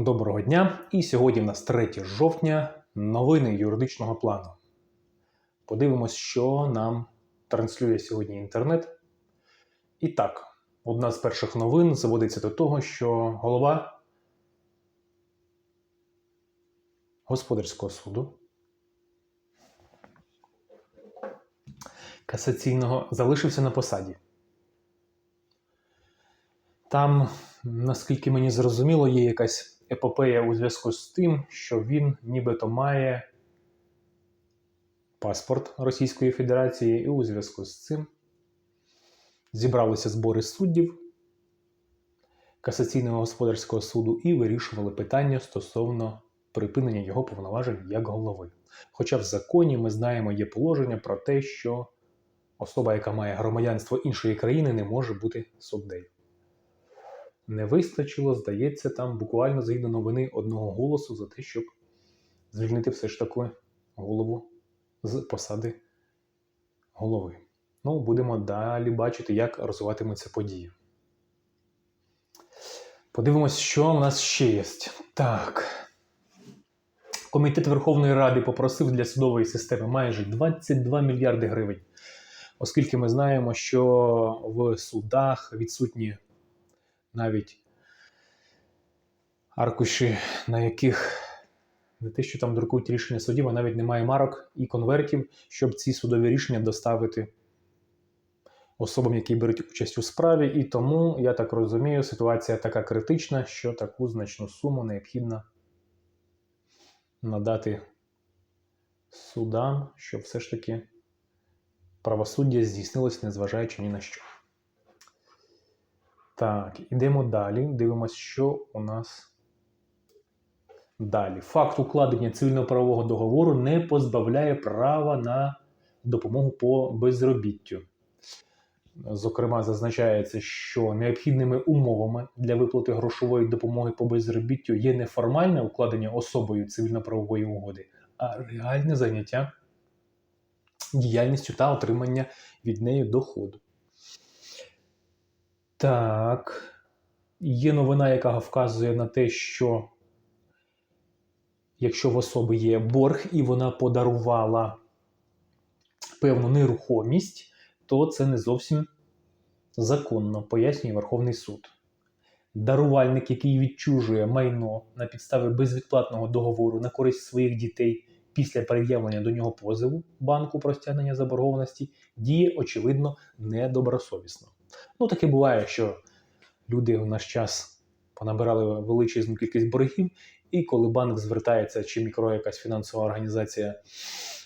Доброго дня! І сьогодні в нас 3 жовтня. Новини юридичного плану. Подивимось, що нам транслює сьогодні інтернет. І так, одна з перших новин заводиться до того, що голова господарського суду касаційного залишився на посаді. Там, наскільки мені зрозуміло, є якась епопея у зв'язку з тим, що він нібито має паспорт Російської Федерації, і у зв'язку з цим зібралися збори суддів Касаційного господарського суду і вирішували питання стосовно припинення його повноважень як голови. Хоча в законі ми знаємо, є положення про те, що особа, яка має громадянство іншої країни, не може бути суддею. Не вистачило, здається, там буквально згідно новини одного голосу за те, щоб звільнити все ж таки голову з посади голови. Ну, будемо далі бачити, як розвиватимуться події. Подивимось, що у нас ще є. Так. Комітет Верховної Ради попросив для судової системи майже 22 мільярди гривень, оскільки ми знаємо, що в судах відсутні навіть аркуші, на яких не те, що там друкують рішення судів, а навіть немає марок і конвертів, щоб ці судові рішення доставити особам, які беруть участь у справі. І тому, я так розумію, ситуація така критична, що таку значну суму необхідно надати судам, щоб все ж таки правосуддя здійснилось, незважаючи ні на що. Так, ідемо далі. Дивимося, що у нас далі. Факт укладення цивільно-правового договору не позбавляє права на допомогу по безробіттю. Зокрема, зазначається, що необхідними умовами для виплати грошової допомоги по безробіттю є не формальне укладення особою цивільно-правової угоди, а реальне заняття діяльністю та отримання від неї доходу. Так. Є новина, яка вказує на те, що якщо в особи є борг і вона подарувала певну нерухомість, то це не зовсім законно, пояснює Верховний суд. Дарувальник, який відчужує майно на підставі безвідплатного договору на користь своїх дітей після пред'явлення до нього позову банку про стягнення заборгованості, діє, очевидно, недобросовісно. Ну, таке буває, що люди в наш час понабирали величезну кількість боргів, і коли банк звертається, чи мікро якась фінансова організація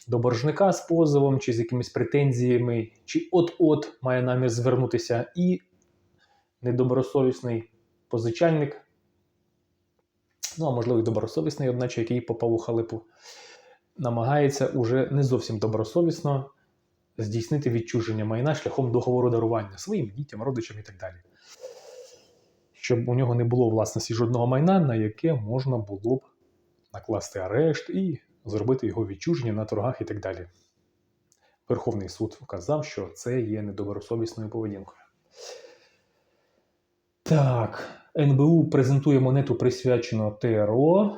до боржника з позовом, чи з якимись претензіями, чи от-от має намір звернутися, і недобросовісний позичальник, ну а можливо і добросовісний, одначе, який попав у халипу, намагається уже не зовсім добросовісно здійснити відчуження майна шляхом договору дарування своїм дітям, родичам і так далі. Щоб у нього не було власності жодного майна, на яке можна було б накласти арешт і зробити його відчуження на торгах і так далі. Верховний суд вказав, що це є недобросовісною поведінкою. Так, НБУ презентує монету присвячену ТРО.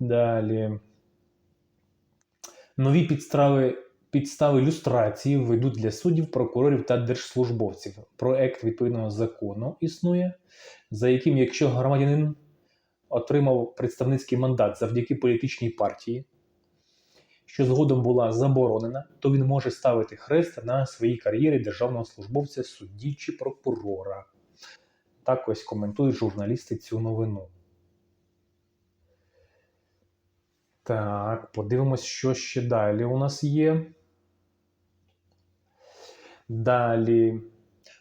Далі. Нові підстави підстави люстрації ведуть для суддів, прокурорів та держслужбовців. Проект відповідного закону існує, за яким, якщо громадянин отримав представницький мандат завдяки політичній партії, що згодом була заборонена, то він може ставити хрест на своїй кар'єрі державного службовця, судді чи прокурора. Так ось коментують журналісти цю новину. Так, подивимось, що ще далі у нас є. Далі.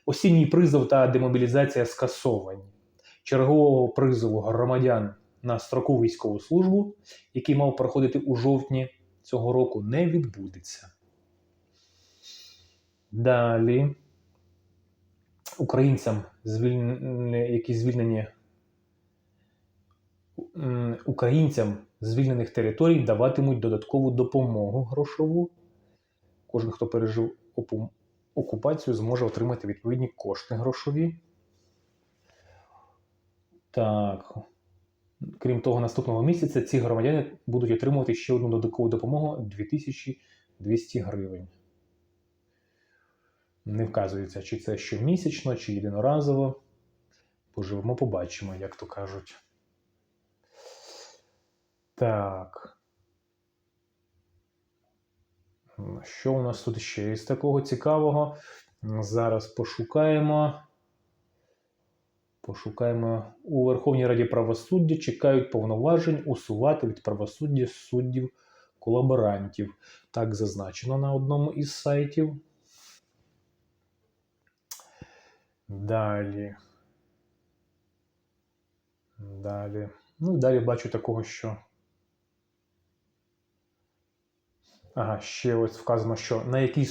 Осінній призов та демобілізація скасовані. Чергового призову громадян на строкову військову службу, який мав проходити у жовтні цього року, не відбудеться. Далі. Українцям, які звільнені українцям звільнених територій даватимуть додаткову допомогу грошову. Кожен, хто пережив окупацію, зможе отримати відповідні кошти грошові. Так. Крім того, наступного місяця ці громадяни будуть отримувати ще одну додаткову допомогу 2200 гривень. Не вказується, чи це щомісячно, чи єдиноразово. Поживемо, побачимо, як то кажуть. Так. Що у нас тут ще із такого цікавого? Зараз пошукаємо. Пошукаємо у Верховній Раді правосуддя чекають повноважень усувати від правосуддя суддів колаборантів. Так зазначено на одному із сайтів. Далі. Далі. Ну, далі бачу такого, що. Ага, ще ось вказано, що на які,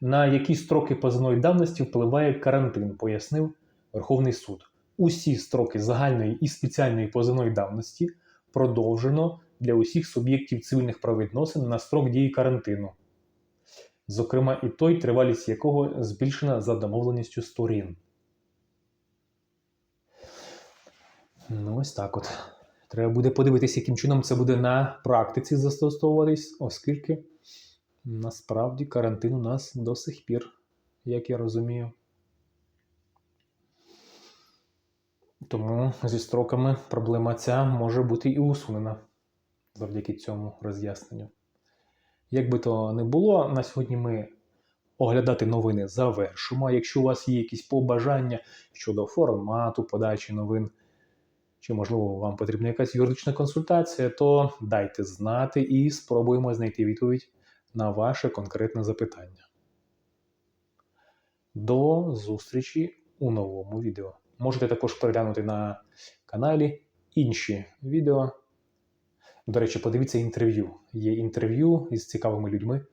на які строки позовної давності впливає карантин, пояснив Верховний суд. Усі строки загальної і спеціальної позовної давності продовжено для усіх суб'єктів цивільних правовідносин на строк дії карантину. Зокрема, і той, тривалість якого збільшена за домовленістю сторін. Ну, ось так от. Треба буде подивитися, яким чином це буде на практиці застосовуватись, оскільки насправді карантин у нас до сих пір, як я розумію. Тому зі строками проблема ця може бути і усунена завдяки цьому роз'ясненню. Як би то не було, на сьогодні ми оглядати новини завершимо. Якщо у вас є якісь побажання щодо формату подачі новин, чи, можливо, вам потрібна якась юридична консультація, то дайте знати і спробуємо знайти відповідь на ваше конкретне запитання. До зустрічі у новому відео. Можете також переглянути на каналі інші відео. До речі, подивіться інтерв'ю. Є інтерв'ю із цікавими людьми.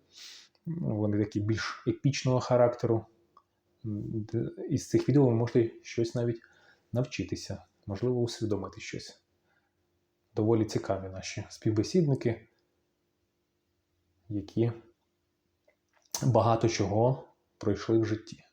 Вони такі більш епічного характеру. Із цих відео ви можете щось навіть навчитися, можливо, усвідомити щось. Доволі цікаві наші співбесідники, які багато чого пройшли в житті.